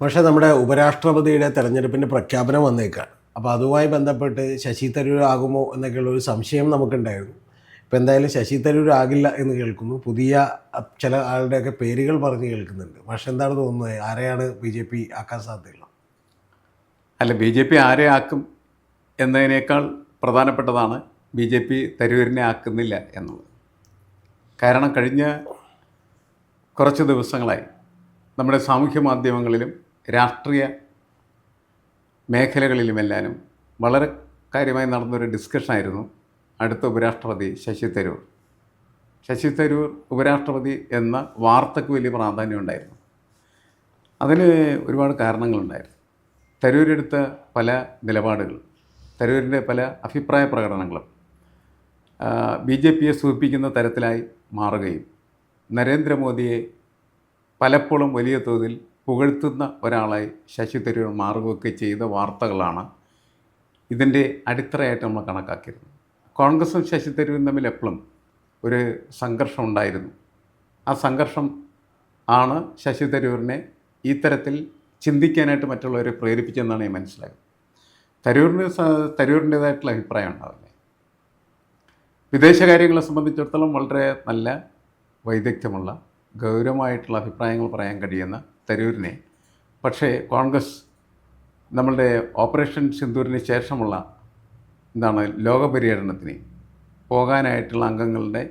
പക്ഷേ നമ്മുടെ ഉപരാഷ്ട്രപതിയുടെ തെരഞ്ഞെടുപ്പിന്റെ പ്രഖ്യാപനം വന്നേക്കാണ്. അപ്പോൾ അതുമായി ബന്ധപ്പെട്ട് ശശി തരൂർ ആകുമോ എന്നൊക്കെയുള്ള ഒരു സംശയം നമുക്കുണ്ടായിരുന്നു. ഇപ്പോൾ എന്തായാലും ശശി തരൂർ ആകില്ല എന്ന് കേൾക്കുന്നു. പുതിയ ചില ആളുടെയൊക്കെ പേരുകൾ പറഞ്ഞ് കേൾക്കുന്നുണ്ട്. പക്ഷേ എന്താണ് തോന്നുന്നത്? ആരെയാണ് ബി ജെ പി ആക്കാൻ സാധ്യതയുള്ളത്? അല്ല ബി ജെ പി ആരെ ആക്കും എന്നതിനേക്കാൾ പ്രധാനപ്പെട്ടതാണ് ബി ജെ പി തരൂരിനെ ആക്കുന്നില്ല എന്നുള്ളത്. കാരണം കഴിഞ്ഞ കുറച്ച് ദിവസങ്ങളായി നമ്മുടെ സാമൂഹ്യ മാധ്യമങ്ങളിലും രാഷ്ട്രീയ മേഖലകളിലുമെല്ലാനും വളരെ കാര്യമായി നടന്നൊരു ഡിസ്കഷനായിരുന്നു അടുത്ത ഉപരാഷ്ട്രപതി ശശി തരൂർ. ശശി തരൂർ ഉപരാഷ്ട്രപതി എന്ന വാർത്തയ്ക്ക് വലിയ പ്രാധാന്യം ഉണ്ടായിരുന്നു. അതിന് ഒരുപാട് കാരണങ്ങളുണ്ടായിരുന്നു. തരൂരെടുത്ത പല നിലപാടുകൾ തരൂരിന്റെ പല അഭിപ്രായ പ്രകടനങ്ങളും ബി ജെ പിയെ സൂചിപ്പിക്കുന്ന തരത്തിലായി മാറുകയും നരേന്ദ്രമോദിയെ പലപ്പോഴും വലിയ തോതിൽ പുകഴ്ത്തുന്ന ഒരാളായി ശശി തരൂർ മാറുകയൊക്കെ ചെയ്ത വാർത്തകളാണ് ഇതിന്റെ അടിത്തറയായിട്ട് നമ്മൾ കണക്കാക്കിയിരുന്നത്. കോൺഗ്രസും ശശി തരൂരും തമ്മിൽ എപ്പോഴും ഒരു സംഘർഷം ഉണ്ടായിരുന്നു. ആ സംഘർഷം ആണ് ശശി തരൂരിനെ ഈ തരത്തിൽ ചിന്തിക്കാനായിട്ട് മറ്റുള്ളവരെ പ്രേരിപ്പിച്ചെന്നാണ് ഞാൻ മനസ്സിലായത് തരൂരിന് തരൂരിന്റേതായിട്ടുള്ള അഭിപ്രായം ഉണ്ടാവില്ലേ? വിദേശകാര്യങ്ങളെ സംബന്ധിച്ചിടത്തോളം വളരെ നല്ല വൈദഗ്ധ്യമുള്ള ഗൗരവമായിട്ടുള്ള അഭിപ്രായങ്ങൾ പറയാൻ കഴിയുന്ന തരൂരിനെ. പക്ഷേ കോൺഗ്രസ് നമ്മളുടെ ഓപ്പറേഷൻ സിന്ദൂരിന് ശേഷമുള്ള എന്താണ് ലോക പര്യടനത്തിന് പോകാനായിട്ടുള്ള അംഗങ്ങളുടെ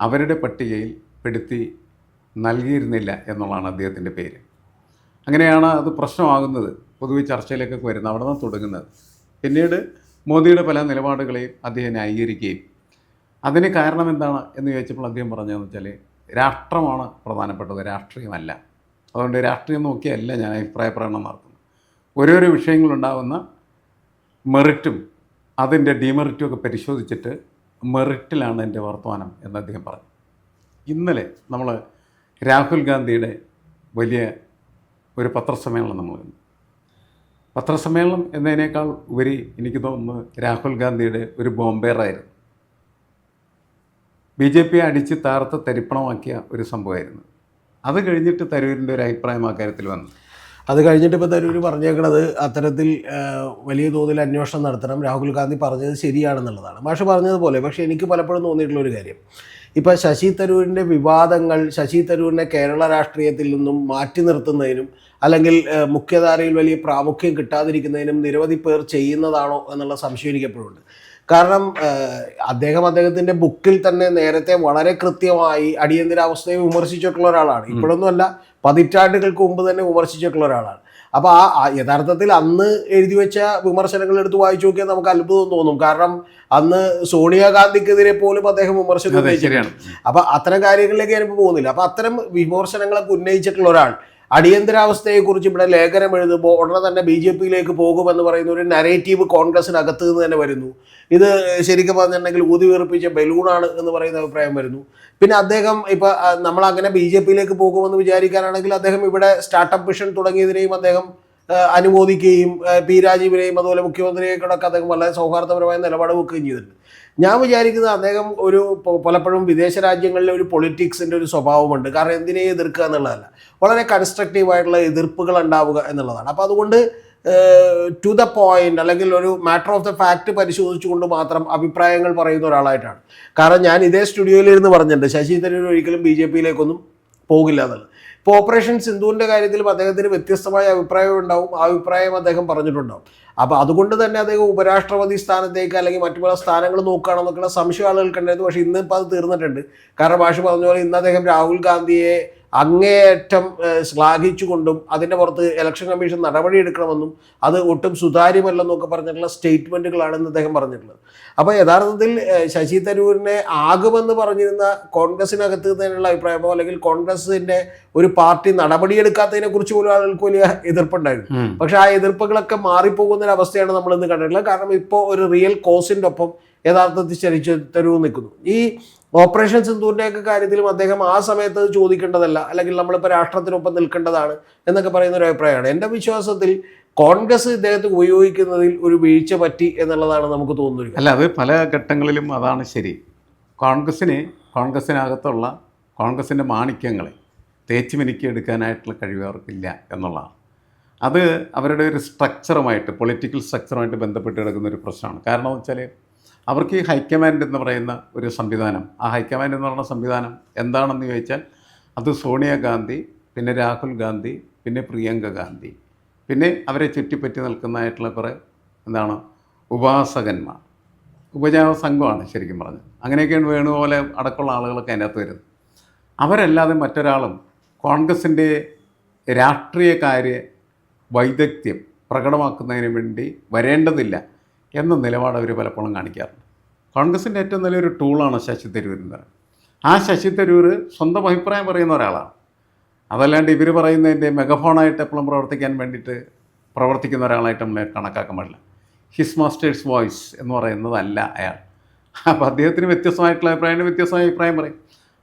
അവരുടെ പട്ടികയിൽ പെടുത്തി നൽകിയിരുന്നില്ല എന്നുള്ളതാണ് അദ്ദേഹത്തിന്റെ പേര്. അങ്ങനെയാണ് അത് പ്രശ്നമാകുന്നത്. പൊതുവെ ചർച്ചയിലേക്കൊക്കെ വരുന്നത് അവിടെ നിന്ന് തുടങ്ങുന്നത്. പിന്നീട് മോദിയുടെ പല നിലപാടുകളെയും അദ്ദേഹം ന്യായീകരിക്കുകയും. അതിന് കാരണം എന്താണ് എന്ന് ചോദിച്ചപ്പോൾ അദ്ദേഹം പറഞ്ഞതെന്ന് വെച്ചാൽ രാഷ്ട്രമാണ് പ്രധാനപ്പെട്ടത് രാഷ്ട്രീയമല്ല. അതുകൊണ്ട് രാഷ്ട്രീയം നോക്കിയല്ല ഞാൻ അഭിപ്രായ പ്രകടനം നടത്തുന്നത്. ഓരോരോ വിഷയങ്ങളുണ്ടാകുന്ന മെറിറ്റും അതിന്റെ ഡിമെറിറ്റും ഒക്കെ പരിശോധിച്ചിട്ട് മെറിറ്റിലാണ് എന്റെ വർത്തമാനം എന്ന് അദ്ദേഹം പറഞ്ഞു. ഇന്നലെ നമ്മൾ രാഹുൽ ഗാന്ധിയുടെ വലിയ ഒരു പത്രസമ്മേളനം നമ്മൾ കണ്ടു. പത്രസമ്മേളനം എന്നതിനേക്കാൾ ഉപരി എനിക്ക് തോന്നുന്നത് രാഹുൽ ഗാന്ധിയുടെ ഒരു ബോംബേറായിരുന്നു. ബി ജെ പിയെ അടിച്ച് താർത്ത് തരിപ്പണമാക്കിയ ഒരു സംഭവമായിരുന്നു. അത് കഴിഞ്ഞിട്ട് തരൂരിന്റെ ഒരു അഭിപ്രായം ആ കാര്യത്തിൽ വന്നു. അത് കഴിഞ്ഞിട്ട് ഇപ്പോൾ തരൂർ പറഞ്ഞേക്കുന്നത് അത്തരത്തിൽ വലിയ തോതിൽ അന്വേഷണം നടത്തണം. രാഹുൽ ഗാന്ധി പറഞ്ഞത് ശരിയാണെന്നുള്ളതാണ്. മാഷ് പറഞ്ഞതുപോലെ പക്ഷേ എനിക്ക് പലപ്പോഴും തോന്നിയിട്ടുള്ള ഒരു കാര്യം. ഇപ്പോൾ ശശി തരൂരിന്റെ വിവാദങ്ങൾ ശശി തരൂരിനെ കേരള രാഷ്ട്രീയത്തിൽ നിന്നും മാറ്റി നിർത്തുന്നതിനും അല്ലെങ്കിൽ മുഖ്യധാരയിൽ വലിയ പ്രാമുഖ്യം കിട്ടാതിരിക്കുന്നതിനും നിരവധി പേർ ചെയ്യുന്നതാണോ എന്നുള്ള സംശയം എനിക്കെപ്പോഴുണ്ട്. കാരണം അദ്ദേഹം അദ്ദേഹത്തിന്റെ ബുക്കിൽ തന്നെ നേരത്തെ വളരെ കൃത്യമായി അടിയന്തരാവസ്ഥയെ വിമർശിച്ചിട്ടുള്ള ഒരാളാണ്. ഇപ്പോഴൊന്നുമല്ല പതിറ്റാണ്ടുകൾക്ക് മുമ്പ് തന്നെ വിമർശിച്ചിട്ടുള്ള ഒരാളാണ്. അപ്പോൾ ആ യഥാർത്ഥത്തിൽ അന്ന് എഴുതി വെച്ച വിമർശനങ്ങൾ എടുത്ത് വായിച്ചു നോക്കിയാൽ നമുക്ക് അത്ഭുതം തോന്നും. കാരണം അന്ന് സോണിയാഗാന്ധിക്കെതിരെ പോലും അദ്ദേഹം വിമർശനം അതെ ഉന്നയിച്ചിട്ടുണ്ട്. ശരിയാണ്. അപ്പൊ അത്തരം കാര്യങ്ങളിലേക്ക് ഞാനിപ്പോൾ പോകുന്നില്ല. അപ്പോൾ അത്തരം വിമർശനങ്ങളൊക്കെ ഉന്നയിച്ചിട്ടുള്ള ഒരാൾ അടിയന്തരാവസ്ഥയെക്കുറിച്ച് ഇവിടെ ലേഖനം എഴുതുമ്പോൾ ഉടനെ തന്നെ ബി ജെ പിയിലേക്ക് പോകുമെന്ന് പറയുന്ന ഒരു നരേറ്റീവ് കോൺഗ്രസിനകത്ത് നിന്ന് തന്നെ വരുന്നു. ഇത് ശരിക്കും പറഞ്ഞിട്ടുണ്ടെങ്കിൽ ഊതി വീർപ്പിച്ച ബലൂണാണ് എന്ന് പറയുന്ന അഭിപ്രായം വരുന്നു. പിന്നെ അദ്ദേഹം ഇപ്പോൾ നമ്മൾ അങ്ങനെ ബി ജെ പിയിലേക്ക് പോകുമെന്ന് വിചാരിക്കാനാണെങ്കിൽ അദ്ദേഹം ഇവിടെ സ്റ്റാർട്ടപ്പ് മിഷൻ തുടങ്ങിയതിനെയും അദ്ദേഹം അനുമോദിക്കുകയും പി രാജീവിനെയും അതുപോലെ മുഖ്യമന്ത്രിയെയൊക്കെ അദ്ദേഹം വളരെ സൗഹാർദ്ദപരമായ നിലപാട് വെക്കുകയും ചെയ്തിട്ടുണ്ട്. ഞാൻ വിചാരിക്കുന്നത് അദ്ദേഹം ഒരു പലപ്പോഴും വിദേശ രാജ്യങ്ങളിലെ ഒരു പൊളിറ്റിക്സിന്റെ ഒരു സ്വഭാവമുണ്ട്. കാരണം എന്തിനെ എതിർക്കുക എന്നുള്ളതല്ല. വളരെ കൺസ്ട്രക്റ്റീവ് ആയിട്ടുള്ള എതിർപ്പുകൾ ഉണ്ടാവുക എന്നുള്ളതാണ്. അപ്പോൾ അതുകൊണ്ട് ടു ദ പോയിന്റ് അല്ലെങ്കിൽ ഒരു മാറ്റർ ഓഫ് ദ ഫാക്ട് പരിശോധിച്ചുകൊണ്ട് മാത്രം അഭിപ്രായങ്ങൾ പറയുന്ന ഒരാളായിട്ടാണ്. കാരണം ഞാൻ ഇതേ സ്റ്റുഡിയോയിലിരുന്ന് പറഞ്ഞിട്ടുണ്ട്. ശശി തരൂർ ഒരിക്കലും ബി ജെ പിയിലേക്കൊന്നും പോകില്ല എന്നുള്ളത്. ഇപ്പോൾ ഓപ്പറേഷൻ സിന്ധുവിന്റെ കാര്യത്തിൽ അദ്ദേഹത്തിന് വ്യത്യസ്തമായ അഭിപ്രായം ഉണ്ടാവും. ആ അഭിപ്രായം അദ്ദേഹം പറഞ്ഞിട്ടുണ്ടാവും. അപ്പോൾ അതുകൊണ്ട് തന്നെ അദ്ദേഹം ഉപരാഷ്ട്രപതി സ്ഥാനത്തേക്ക് അല്ലെങ്കിൽ മറ്റു പല സ്ഥാനങ്ങൾ നോക്കുകയാണെന്നൊക്കെയുള്ള സംശയം ആളുകൾക്കുണ്ടായിരുന്നു പക്ഷേ ഇന്നിപ്പോൾ അത് തീർന്നിട്ടുണ്ട്. കാരണം ഭാഷ പറഞ്ഞ പോലെ ഇന്ന് അദ്ദേഹം രാഹുൽ ഗാന്ധിയെ അങ്ങേയറ്റം ശ്ലാഘിച്ചുകൊണ്ടും അതിന്റെ പുറത്ത് ഇലക്ഷൻ കമ്മീഷൻ നടപടി എടുക്കണമെന്നും അത് ഒട്ടും സുതാര്യമല്ലെന്നൊക്കെ പറഞ്ഞിട്ടുള്ള സ്റ്റേറ്റ്മെന്റുകളാണ് ഇന്ന് അദ്ദേഹം പറഞ്ഞിട്ടുള്ളത്. അപ്പോൾ യഥാർത്ഥത്തിൽ ശശി തരൂരിനെ ആകുമെന്ന് പറഞ്ഞിരുന്ന കോൺഗ്രസിനകത്ത് തന്നെയുള്ള അഭിപ്രായമോ അല്ലെങ്കിൽ കോൺഗ്രസിന്റെ ഒരു പാർട്ടി നടപടിയെടുക്കാത്തതിനെ കുറിച്ച് പോലും ആളുകൾക്ക് വലിയ എതിർപ്പുണ്ടായിരുന്നു. പക്ഷേ ആ എതിർപ്പുകളൊക്കെ മാറിപ്പോകുന്ന ഒരു അവസ്ഥയാണ് നമ്മൾ ഇന്ന് കണ്ടിട്ടുള്ളത്. കാരണം ഇപ്പോൾ ഒരു റിയൽ കോസിന്റെ ഒപ്പം യഥാർത്ഥത്തിൽ ചരിച്ചു തരൂ നിൽക്കുന്നു. ഈ ഓപ്പറേഷൻ സിന്ധുവിന്റെ ഒക്കെ കാര്യത്തിലും അദ്ദേഹം ആ സമയത്ത് ചോദിക്കേണ്ടതല്ല. അല്ലെങ്കിൽ നമ്മളിപ്പോൾ രാഷ്ട്രത്തിനൊപ്പം നിൽക്കേണ്ടതാണ് എന്നൊക്കെ പറയുന്ന ഒരു അഭിപ്രായമാണ്. എന്റെ വിശ്വാസത്തിൽ കോൺഗ്രസ് ഇദ്ദേഹത്തെ ഉപയോഗിക്കുന്നതിൽ ഒരു വീഴ്ച പറ്റി എന്നുള്ളതാണ് നമുക്ക് തോന്നുന്നത് അല്ല അത് പല ഘട്ടങ്ങളിലും അതാണ് ശരി. കോൺഗ്രസ്സിന് കോൺഗ്രസ്സിനകത്തുള്ള കോൺഗ്രസിന്റെ മാണിക്യങ്ങളെ തേച്ച് മിനുക്കി എടുക്കാനായിട്ടുള്ള കഴിവ് അവർക്കില്ല എന്നുള്ളതാണ്. അത് അവരുടെ ഒരു സ്ട്രക്ചറുമായിട്ട് പൊളിറ്റിക്കൽ സ്ട്രക്ചറുമായിട്ട് ബന്ധപ്പെട്ട് കിടക്കുന്ന ഒരു പ്രശ്നമാണ്. കാരണം എന്ന് വെച്ചാൽ അവർക്ക് ഈ ഹൈക്കമാൻഡ് എന്ന് പറയുന്ന ഒരു സംവിധാനം. ആ ഹൈക്കമാൻഡ് എന്ന് പറയുന്ന സംവിധാനം എന്താണെന്ന് ചോദിച്ചാൽ അത് സോണിയാഗാന്ധി പിന്നെ രാഹുൽ ഗാന്ധി പിന്നെ പ്രിയങ്ക ഗാന്ധി. പിന്നെ അവരെ ചുറ്റിപ്പറ്റി നിൽക്കുന്നതായിട്ടുള്ള കുറേ എന്താണ് ഉപാസകന്മാർ. ഉപജാപ സംഘമാണ് ശരിക്കും പറഞ്ഞത്. അങ്ങനെയൊക്കെയാണ് വേണുപോലെ അടക്കമുള്ള ആളുകളൊക്കെ അതിനകത്ത് വരുന്നത്. അവരല്ലാതെ മറ്റൊരാളും കോൺഗ്രസിന്റെ രാഷ്ട്രീയ കാര്യ വൈദഗ്ധ്യം പ്രകടമാക്കുന്നതിന് വേണ്ടി വരേണ്ടതില്ല. എന്ന നിലപാട് അവർ പലപ്പോഴും കാണിക്കാറുണ്ട്. കോൺഗ്രസിന്റെ ഏറ്റവും നല്ലൊരു ടൂളാണ് ശശി തരൂരിന്റെ എന്ന് ആ ശശി തരൂർ സ്വന്തം അഭിപ്രായം പറയുന്ന ഒരാളാണ്. അതല്ലാണ്ട് ഇവർ പറയുന്നതിന്റെ മെഗഫോണായിട്ട് എപ്പോഴും പ്രവർത്തിക്കാൻ വേണ്ടിയിട്ട് പ്രവർത്തിക്കുന്ന ഒരാളായിട്ട് നമ്മളെ കണക്കാക്കാൻ പാടില്ല. ഹിസ് മാസ്റ്റേഴ്സ് വോയിസ് എന്ന് പറയുന്നതല്ല അയാൾ. അപ്പോൾ അദ്ദേഹത്തിന് വ്യത്യസ്തമായിട്ടുള്ള അഭിപ്രായം വ്യത്യസ്തമായ അഭിപ്രായം പറയും.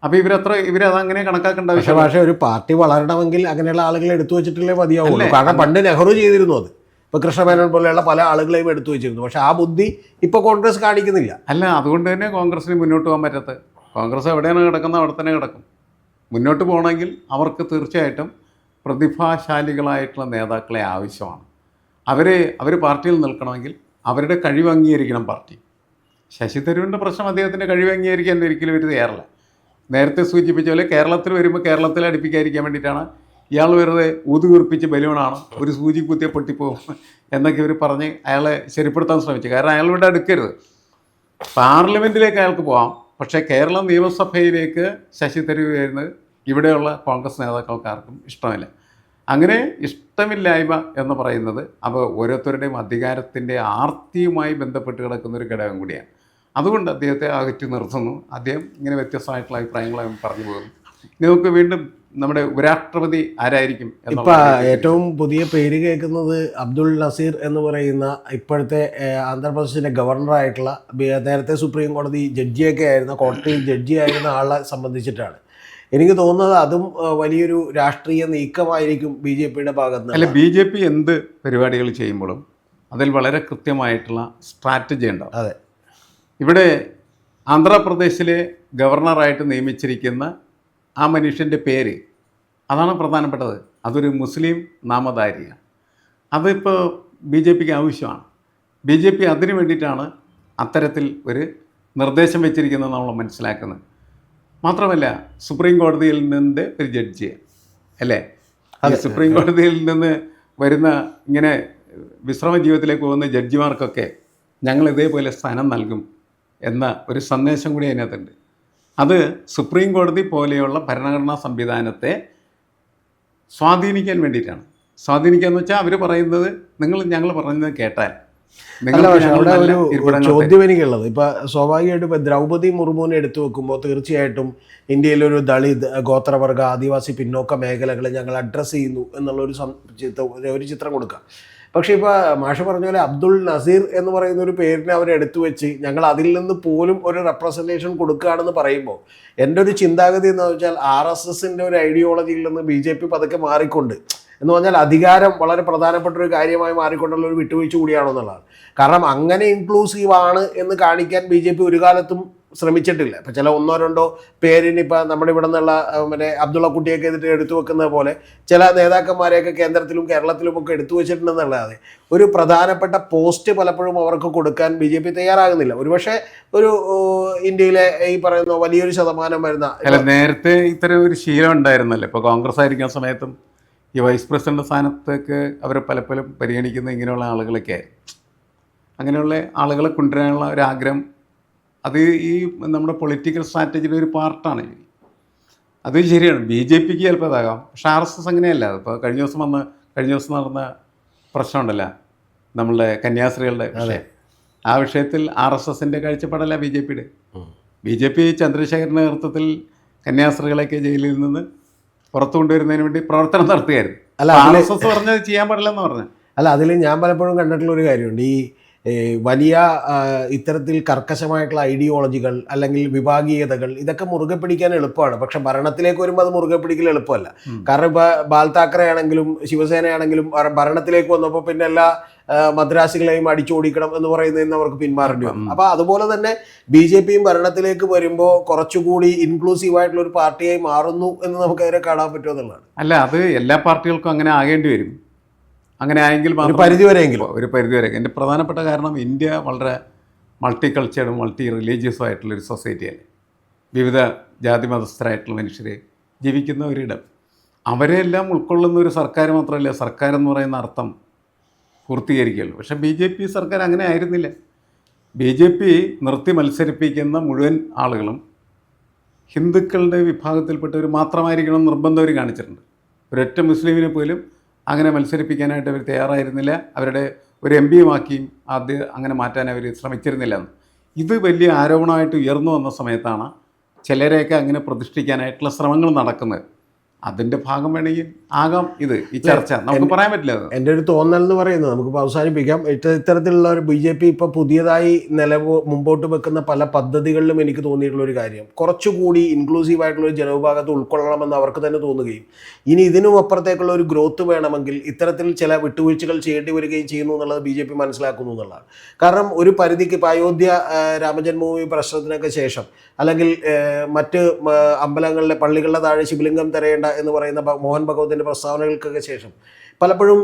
അപ്പോൾ ഇവരത്ര ഇവരത് അങ്ങനെ കണക്കാക്കേണ്ട പക്ഷേ പക്ഷേ ഒരു പാർട്ടി വളരണമെങ്കിൽ അങ്ങനെയുള്ള ആളുകളെ എടുത്തു വെച്ചിട്ടുള്ളേ മതിയാവുള്ളൂ. കാരണം പണ്ട് നെഹ്റു ചെയ്തിരുന്നു അത്. ഇപ്പൊ കൃഷ്ണമേനോൻ പോലെയുള്ള പല ആളുകളെയും എടുത്തു വെച്ചിരുന്നു. പക്ഷെ ആ ബുദ്ധി ഇപ്പൊ കോൺഗ്രസ് കാണിക്കുന്നില്ല. അല്ല അതുകൊണ്ട് തന്നെ കോൺഗ്രസിന് മുന്നോട്ട് പോകാൻ പറ്റാത്തത് കോൺഗ്രസ് എവിടെയാണ് കിടക്കുന്നത്? അവിടെ തന്നെ കിടക്കും. മുന്നോട്ട് പോകണമെങ്കിൽ അവർക്ക് തീർച്ചയായിട്ടും പ്രതിഭാശാലികളായിട്ടുള്ള നേതാക്കളെ ആവശ്യമാണ്. അവരെ അവർ പാർട്ടിയിൽ നിൽക്കണമെങ്കിൽ അവരുടെ കഴിവ് അംഗീകരിക്കണം പാർട്ടി. ശശി തരൂരിന്റെ പ്രശ്നം അദ്ദേഹത്തിന്റെ കഴിവ് അംഗീകരിക്കാൻ ഒരിക്കലും ഒരു തയ്യാറില്ല. നേരത്തെ സൂചിപ്പിച്ച പോലെ കേരളത്തിൽ വരുമ്പോൾ കേരളത്തിൽ അടുപ്പിക്കാതിരിക്കാൻ വേണ്ടിയിട്ടാണ് ഇയാൾ വെറുതെ ഊതുകുറിപ്പിച്ച് ബലൂണാണ്? ഒരു സൂചി കുത്തിയ പൊട്ടിപ്പോകും എന്നൊക്കെ ഇവർ പറഞ്ഞ് അയാളെ ശരിപ്പെടുത്താൻ ശ്രമിച്ചു. കാരണം അയാൾ ഇവിടെ അടുക്കരുത്. പാർലമെന്റിലേക്ക് അയാൾക്ക് പോകാം പക്ഷേ കേരള നിയമസഭയിലേക്ക് ശശി തരൂർ വരുന്നത് ഇവിടെയുള്ള കോൺഗ്രസ് നേതാക്കൾക്കാർക്കും ഇഷ്ടമില്ല. അങ്ങനെ ഇഷ്ടമില്ലായ്മ എന്ന് പറയുന്നത് അപ്പോൾ ഓരോരുത്തരുടെയും അധികാരത്തിന്റെ ആർത്തിയുമായി ബന്ധപ്പെട്ട് കിടക്കുന്ന ഒരു ഘടകം കൂടിയാണ്. അതുകൊണ്ട് അദ്ദേഹത്തെ അകറ്റി നിർത്തുന്നു. അദ്ദേഹം ഇങ്ങനെ വ്യത്യസ്തമായിട്ടുള്ള അഭിപ്രായങ്ങൾ പറഞ്ഞു പോകുന്നു. ഇനി നമുക്ക് വീണ്ടും നമ്മുടെ ഉപരാഷ്ട്രപതി ആരായിരിക്കും ഇപ്പൊ ഏറ്റവും പുതിയ പേര് കേൾക്കുന്നത് അബ്ദുൾ നസീർ എന്ന് പറയുന്ന ഇപ്പോഴത്തെ ആന്ധ്രാപ്രദേശിന്റെ ഗവർണറായിട്ടുള്ള ആയിട്ടുള്ള നേരത്തെ സുപ്രീം കോടതി ജഡ്ജിയൊക്കെ ആയിരുന്ന കോടതി ജഡ്ജി ആയിരുന്ന ആളെ സംബന്ധിച്ചിട്ടാണ്. എനിക്ക് തോന്നുന്നത് അതും വലിയൊരു രാഷ്ട്രീയ നീക്കമായിരിക്കും ബി ജെ പിയുടെ ഭാഗത്ത് അല്ല ബി ജെ പി എന്ത് പരിപാടികൾ ചെയ്യുമ്പോഴും അതിൽ വളരെ കൃത്യമായിട്ടുള്ള സ്ട്രാറ്റജി ഉണ്ടാവും. അതെ. ഇവിടെ ആന്ധ്രാപ്രദേശിലെ ഗവർണറായിട്ട് നിയമിച്ചിരിക്കുന്ന ആ മനുഷ്യന്റെ പേര്. അതാണ് പ്രധാനപ്പെട്ടത്. അതൊരു മുസ്ലിം നാമധാരിയാണ്. അതിപ്പോൾ ബി ജെ പിക്ക് ആവശ്യമാണ്. ബി ജെ പി അതിനു വേണ്ടിയിട്ടാണ് അത്തരത്തിൽ ഒരു നിർദ്ദേശം വെച്ചിരിക്കുന്നത് നമ്മൾ മനസ്സിലാക്കുന്നത്. മാത്രമല്ല സുപ്രീം കോടതിയിൽ നിന്ന് ഒരു ജഡ്ജി അല്ലേ? സുപ്രീം കോടതിയിൽ നിന്ന് വരുന്ന ഇങ്ങനെ വിശ്രമ ജീവിതത്തിലേക്ക് പോകുന്ന ജഡ്ജിമാർക്കൊക്കെ ഞങ്ങൾ ഇതേപോലെ സ്ഥാനം നൽകും എന്ന ഒരു സന്ദേശം കൂടി അതിനകത്തുണ്ട്. അത് സുപ്രീം കോടതി പോലെയുള്ള ഭരണഘടനാ സംവിധാനത്തെ സ്വാധീനിക്കാൻ വേണ്ടിയിട്ടാണ്. സ്വാധീനിക്കുക എന്ന് വെച്ചാൽ അവർ പറയുന്നത് നിങ്ങൾ ഞങ്ങൾ പറയുന്നത് കേട്ടാൽ. ഒരു ചോദ്യം എനിക്കുള്ളത്. ഇപ്പൊ സ്വാഭാവികമായിട്ടും ഇപ്പൊ ദ്രൗപദി മുർമുവിനെ എടുത്തു വെക്കുമ്പോൾ തീർച്ചയായിട്ടും ഇന്ത്യയിലൊരു ദളിത് ഗോത്രവർഗ ആദിവാസി പിന്നോക്ക മേഖലകളെ ഞങ്ങൾ അഡ്രസ്സ് ചെയ്യുന്നു എന്നുള്ള ഒരു ഒരു ചിത്രം കൊടുക്കുക പക്ഷേ ഇപ്പൊ മാഷ പറഞ്ഞ പോലെ അബ്ദുൾ നസീർ എന്ന് പറയുന്ന ഒരു പേരിനെ അവർ എടുത്തു വെച്ച് ഞങ്ങൾ അതിൽ നിന്ന് പോലും ഒരു റെപ്രസെന്റേഷൻ കൊടുക്കുകയാണെന്ന് പറയുമ്പോൾ എന്റെ ഒരു ചിന്താഗതി എന്ന് വെച്ചാൽ ആർ എസ് എസിന്റെ ഒരു ഐഡിയോളജിയിൽ നിന്ന് ബി ജെ പി പതുക്കെ മാറിക്കൊണ്ട് എന്ന് പറഞ്ഞാൽ അധികാരം വളരെ പ്രധാനപ്പെട്ട ഒരു കാര്യമായി മാറിക്കൊണ്ടുള്ള ഒരു വിട്ടുവീഴ്ച കൂടിയാണോ എന്നുള്ളതാണ്. കാരണം അങ്ങനെ ഇൻക്ലൂസീവ് ആണ് എന്ന് കാണിക്കാൻ ബി ഒരു കാലത്തും ശ്രമിച്ചിട്ടില്ല. ഇപ്പം ചില ഒന്നോ രണ്ടോ പേരിന് ഇപ്പം നമ്മുടെ ഇവിടെ നിന്നുള്ള മറ്റേ അബ്ദുള്ള കുട്ടിയൊക്കെ എന്നിട്ട് എടുത്തു വെക്കുന്ന പോലെ ചില നേതാക്കന്മാരെയൊക്കെ കേന്ദ്രത്തിലും കേരളത്തിലും ഒക്കെ എടുത്തു വെച്ചിട്ടുണ്ടെന്നല്ലാതെ ഒരു പ്രധാനപ്പെട്ട പോസ്റ്റ് പലപ്പോഴും അവർക്ക് കൊടുക്കാൻ ബി ജെ പി തയ്യാറാകുന്നില്ല. ഒരുപക്ഷെ ഒരു ഇന്ത്യയിലെ ഈ പറയുന്ന വലിയൊരു ശതമാനം വരുന്ന നേരത്തെ ഇത്തരം ഒരു ശീലം ഉണ്ടായിരുന്നല്ലോ. ഇപ്പോൾ കോൺഗ്രസ് ആയിരിക്കുന്ന സമയത്തും ഈ വൈസ് പ്രസിഡന്റ് സ്ഥാനത്തേക്ക് അവർ പലപ്പോഴും പരിഗണിക്കുന്ന ഇങ്ങനെയുള്ള ആളുകളൊക്കെ ആയിരുന്നു അങ്ങനെയുള്ള ആളുകളെ കൊണ്ടുവരാനുള്ള ഒരു ആഗ്രഹം അത് ഈ നമ്മുടെ പൊളിറ്റിക്കൽ സ്ട്രാറ്റജിയുടെ ഒരു പാർട്ടാണ് അത് ശരിയാണ്. ബി ജെ പിക്ക് ചിലപ്പോൾ ഇതാകാം. പക്ഷേ ആർ എസ് എസ് അങ്ങനെയല്ല. ഇപ്പോൾ കഴിഞ്ഞ ദിവസം വന്ന് കഴിഞ്ഞ ദിവസം നടന്ന പ്രശ്നമുണ്ടല്ലോ. നമ്മളുടെ കന്യാസ്ത്രീകളുടെ വിഷയം. ആ വിഷയത്തിൽ ആർ എസ് എസിന്റെ കാഴ്ചപ്പാടല്ല ബി ജെ പിയുടെ. ബി ജെ പി ചന്ദ്രശേഖരന്റെ നേതൃത്വത്തിൽ കന്യാസ്ത്രീകളെയൊക്കെ ജയിലിൽ നിന്ന് പുറത്തു കൊണ്ടുവരുന്നതിന് വേണ്ടി പ്രവർത്തനം നടത്തുകയായിരുന്നു. അല്ല, ആർ എസ് എസ് പറഞ്ഞത് ചെയ്യാൻ പാടില്ലെന്ന് പറഞ്ഞു അല്ല അതിൽ ഞാൻ പലപ്പോഴും കണ്ടിട്ടുള്ള ഒരു കാര്യമുണ്ട്. ഈ വലിയ ഇത്തരത്തിൽ കർക്കശമായിട്ടുള്ള ഐഡിയോളജികൾ അല്ലെങ്കിൽ വിഭാഗീയതകൾ ഇതൊക്കെ മുറുകെ പിടിക്കാൻ എളുപ്പമാണ്. പക്ഷെ ഭരണത്തിലേക്ക് വരുമ്പോൾ അത് മുറുകെ പിടിക്കൽ എളുപ്പമല്ല. കാരണം ഇപ്പൊ ബാൽ താക്കറെ ആണെങ്കിലും ശിവസേനയാണെങ്കിലും ഭരണത്തിലേക്ക് വന്നപ്പോൾ പിന്നെ എല്ലാ മദ്രാസികളെയും അടിച്ചോടിക്കണം എന്ന് പറയുന്നതിൽ നിന്ന് അവർക്ക് പിന്മാറേണ്ടി വന്നു. അപ്പൊ അതുപോലെ തന്നെ ബി ജെ പിയും ഭരണത്തിലേക്ക് വരുമ്പോൾ കുറച്ചുകൂടി ഇൻക്ലൂസീവ് ആയിട്ടുള്ള ഒരു പാർട്ടിയായി മാറുന്നു എന്ന് നമുക്ക് അതിനെ കാണാൻ പറ്റുമെന്നുള്ളതാണ് അല്ല അത് എല്ലാ പാർട്ടികൾക്കും അങ്ങനെ ആകേണ്ടി വരും. അങ്ങനെ ആയെങ്കിൽ ഒരു പരിധിവരെയെങ്കിലും. പരിധി വരെയെങ്കിലും ഒരു പരിധി വരെ എന്റെ പ്രധാനപ്പെട്ട കാരണം ഇന്ത്യ വളരെ മൾട്ടി കൾച്ചറും മൾട്ടി റിലീജിയസും ആയിട്ടുള്ളൊരു സൊസൈറ്റിയാണ് വിവിധ ജാതി മതസ്ഥരായിട്ടുള്ള മനുഷ്യർ ജീവിക്കുന്ന ഒരിടം. അവരെല്ലാം ഉൾക്കൊള്ളുന്ന ഒരു സർക്കാർ മാത്രമല്ല സർക്കാർ എന്ന് പറയുന്ന അർത്ഥം പൂർത്തീകരിക്കുകയുള്ളൂ. പക്ഷേ ബി ജെ പി സർക്കാർ അങ്ങനെ ആയിരുന്നില്ല. ബി ജെ പി നിർത്തി മത്സരിപ്പിക്കുന്ന മുഴുവൻ ആളുകളും ഹിന്ദുക്കളുടെ വിഭാഗത്തിൽപ്പെട്ടവർ മാത്രമായിരിക്കണം നിർബന്ധം അവർ കാണിച്ചിട്ടുണ്ട്. ഒരൊറ്റ മുസ്ലിമിനെ പോലും അങ്ങനെ മത്സരിപ്പിക്കാനായിട്ട് അവർ തയ്യാറായിരുന്നില്ല. അവരുടെ ഒരു എം പിയുമാക്കിയും ആദ്യം അങ്ങനെ മാറ്റാൻ അവർ ശ്രമിച്ചിരുന്നില്ല ഇത് വലിയ ആരോപണമായിട്ട് ഉയർന്നു വന്ന സമയത്താണ് ചിലരെയൊക്കെ അങ്ങനെ പ്രതിഷ്ഠിക്കാനായിട്ടുള്ള ശ്രമങ്ങൾ നടക്കുന്നത്. അതിന്റെ ഭാഗം വേണമെങ്കിൽ ആകാം ഇത് ഈ ചർച്ച. നമുക്ക് പറയാൻ പറ്റില്ല എന്റെ ഒരു തോന്നൽ എന്ന് പറയുന്നത് നമുക്ക് അവസാനിപ്പിക്കാം. ഇത്ത- ഇത്തരത്തിലുള്ള ഒരു ബി ജെ പി ഇപ്പോൾ പുതിയതായി നിലവ് മുമ്പോട്ട് വെക്കുന്ന പല പദ്ധതികളിലും എനിക്ക് തോന്നിയിട്ടുള്ള ഒരു കാര്യം. കുറച്ചുകൂടി ഇൻക്ലൂസീവ് ആയിട്ടുള്ള ഒരു ജനവിഭാഗത്തെ ഉൾക്കൊള്ളണമെന്ന് അവർക്ക് തന്നെ തോന്നുകയും ഇനി ഇതിനും അപ്പുറത്തേക്കുള്ള ഒരു ഗ്രോത്ത് വേണമെങ്കിൽ ഇത്തരത്തിൽ ചില വിട്ടുവീഴ്ചകൾ ചെയ്യേണ്ടി വരികയും ചെയ്യുന്നു എന്നുള്ളത് ബി ജെ പി മനസ്സിലാക്കുന്നു എന്നുള്ളതാണ്. കാരണം ഒരു പരിധിക്ക് ഇപ്പോൾ അയോധ്യ രാമജന്മഭൂമി പ്രശ്നത്തിനൊക്കെ ശേഷം അല്ലെങ്കിൽ മറ്റ് അമ്പലങ്ങളിലെ പള്ളികളുടെ താഴെ ശിവലിംഗം തരേണ്ട എന്ന് പറയുന്ന മോഹൻ ഭഗവതിന്റെ പ്രസ്താവനകൾക്കൊക്കെ ശേഷം. പലപ്പോഴും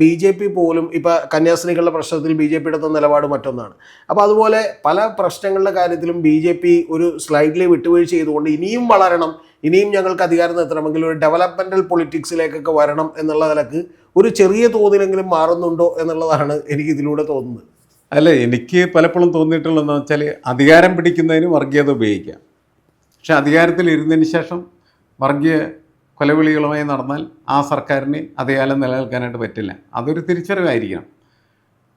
ബി ജെ പി പോലും ഇപ്പം കന്യാസ്ത്രീകളുടെ പ്രശ്നത്തിൽ ബി ജെ പിയുടെ നിലപാട് മറ്റൊന്നാണ്. അപ്പോൾ അതുപോലെ പല പ്രശ്നങ്ങളുടെ കാര്യത്തിലും ബി ജെ പി ഒരു സ്ലൈഡിലെ വിട്ടുവീഴ്ച ചെയ്തുകൊണ്ട് ഇനിയും വളരണം ഇനിയും ഞങ്ങൾക്ക് അധികാരം എത്തണമെങ്കിൽ ഒരു ഡെവലപ്മെന്റൽ പൊളിറ്റിക്സിലേക്കൊക്കെ വരണം എന്നുള്ള നിലയ്ക്ക് ഒരു ചെറിയ തോതിലെങ്കിലും മാറുന്നുണ്ടോ എന്നുള്ളതാണ് എനിക്ക് ഇതിലൂടെ തോന്നുന്നത്. അല്ല എനിക്ക് പലപ്പോഴും തോന്നിയിട്ടുള്ളതെന്ന് വെച്ചാൽ അധികാരം പിടിക്കുന്നതിന് വർഗീയത ഉപയോഗിക്കാം. പക്ഷെ അധികാരത്തിൽ ഇരുന്നതിന് ശേഷം വർഗീയ കൊലവിളികളുമായി നടന്നാൽ ആ സർക്കാരിന് അതേകാലം നിലനിൽക്കാനായിട്ട് പറ്റില്ല. അതൊരു തിരിച്ചറിവായിരിക്കണം.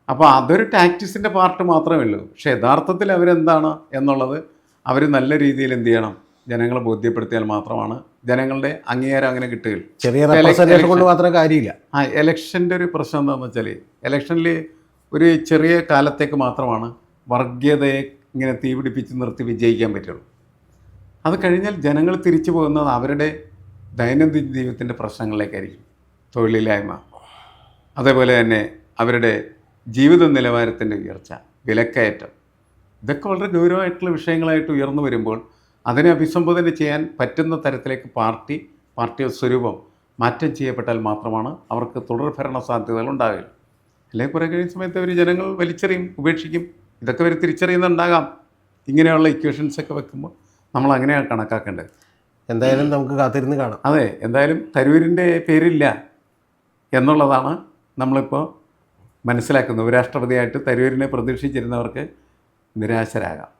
അപ്പോൾ അതൊരു ടാക്ടിക്സിന്റെ പാർട്ട് മാത്രമേ ഉള്ളൂ. പക്ഷേ യഥാർത്ഥത്തിൽ അവരെന്താണ് എന്നുള്ളത് അവർ നല്ല രീതിയിൽ എന്ത് ചെയ്യണം? ജനങ്ങളെ ബോധ്യപ്പെടുത്തിയാൽ മാത്രമാണ് ജനങ്ങളുടെ അംഗീകാരം അങ്ങനെ കിട്ടുക ചെറിയ കൊണ്ട് മാത്രം കാര്യമില്ല. ആ ഇലക്ഷന്റെ ഒരു പ്രശ്നം എന്താണെന്ന് വെച്ചാൽ ഇലക്ഷനിൽ ഒരു ചെറിയ കാലത്തേക്ക് മാത്രമാണ് വർഗീയതയെ ഇങ്ങനെ തീപിടിപ്പിച്ച് നിർത്തി വിജയിക്കാൻ പറ്റുള്ളൂ. അത് കഴിഞ്ഞാൽ ജനങ്ങൾ തിരിച്ചു പോകുന്നത് അവരുടെ ദൈനംദിന ജീവിതത്തിന്റെ പ്രശ്നങ്ങളിലേക്കായിരിക്കും തൊഴിലില്ലായ്മ. അതേപോലെ തന്നെ അവരുടെ ജീവിത നിലവാരത്തിന്റെ ഉയർച്ച വിലക്കയറ്റം. ഇതൊക്കെ വളരെ ഗൗരവമായിട്ടുള്ള വിഷയങ്ങളായിട്ട് ഉയർന്നു വരുമ്പോൾ അതിനെ അഭിസംബോധന ചെയ്യാൻ പറ്റുന്ന തരത്തിലേക്ക് പാർട്ടി പാർട്ടിയുടെ സ്വരൂപം മാറ്റം ചെയ്യപ്പെട്ടാൽ മാത്രമാണ് അവർക്ക് തുടർ ഭരണ സാധ്യതകൾ ഉണ്ടാവുക. അല്ലെങ്കിൽ കുറേ കഴിയുന്ന സമയത്ത് അവർ ജനങ്ങൾ വലിച്ചെറിയും ഉപേക്ഷിക്കും. ഇതൊക്കെ അവർ തിരിച്ചറിയുന്നുണ്ടാകാം. ഇങ്ങനെയുള്ള ഇക്വേഷൻസൊക്കെ വെക്കുമ്പോൾ നമ്മൾ അങ്ങനെയാണ് കണക്കാക്കേണ്ടത്. എന്തായാലും നമുക്ക് കാത്തിരുന്ന് കാണാം. അതെ എന്തായാലും തരൂരിന്റെ പേരില്ല എന്നുള്ളതാണ് നമ്മളിപ്പോൾ മനസ്സിലാക്കുന്നത്. ഉപരാഷ്ട്രപതിയായിട്ട് തരൂരിനെ പ്രതീക്ഷിച്ചിരുന്നവർക്ക് നിരാശരാകാം.